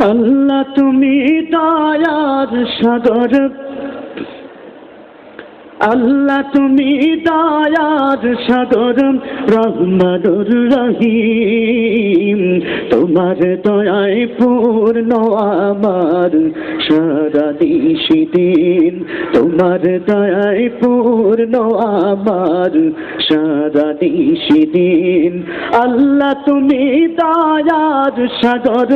আল্লাহ তুমি দয়ার সাগর আল্লাহ তুমি দয়ার সাগর, রহমানুর রহিম। তোমার দয়ায় পূর্ণ আমার সারা দিন তোমার দয়ায় পূর্ণ আমার সারা দিন আল্লাহ তুমি দয়ার সাগর,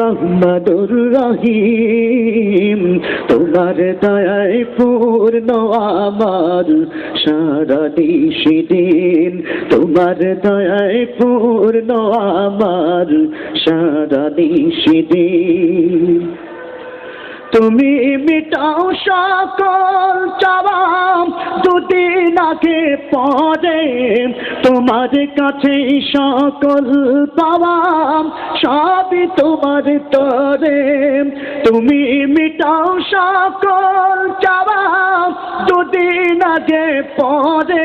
রহমানুর রহিম। তোমার দয়ায় পূর্ণ আমার সারা দিশি দিন, তোমার দয়ায় পূর্ণ আমার সারা দিশি দিন। তুমি মিটাও সকল চাওয়াম দুদিন আগে পরে তোমার কাছে সকল পাওয়াম, সবই তোমার তরে। তুমি মিটাও সকল চাওয়াম না যে পরে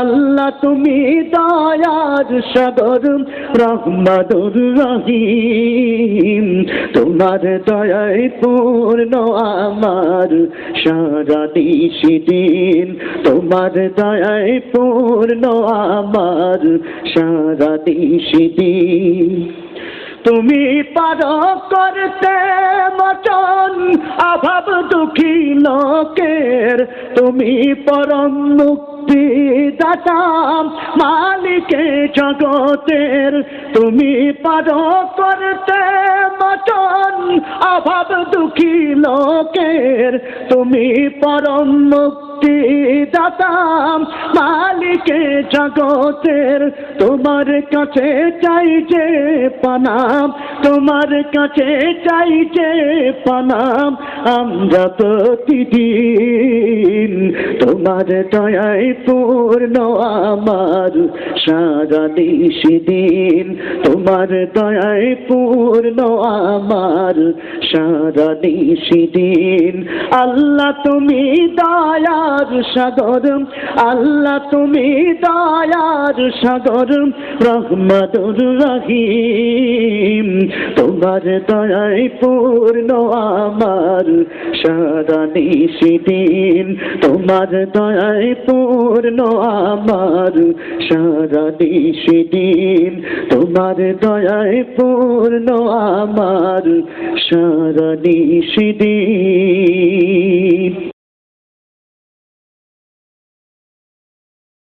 আল্লাহ তুমি দয়ার সাগর রহমাদুর রহিম। তোমার দয়ায় পূর্ণ আমার সারা নিশি দিন তোমার দয়ায় পূর্ণ আমার সারা নিশি দিন তুমি পার করতে মচন অভাব দুঃখী লোকের, তুমি পরম মুক্তি দাতাম মালিকে জগতের তুমি পার করতে মতন। অভাব দুঃখী লোকের তুমি পরম মুক্তি। দাতাম মালিকে জগতের, তোমার কাছে চাই যে পানাম, তোমার কাছে চাই যে পানাম, আমরা প্রতিদিন তোমার দয়ায় পূর্ণ, আমার সারা দিন তোমার দয়ায় পূর্ণ, আমার সারা দিন। আল্লাহ তুমি দয়ার সাগর, আল্লাহ তুমি দয়ার সাগর রহমাদুর রহিম। তোমার দয়ায় পূর্ণ আমার সারা দিন তোমার দয়ায় পূর্ণ আমার সারা দিন তোমার দয়ায় পূর্ণ আমার সারা দিন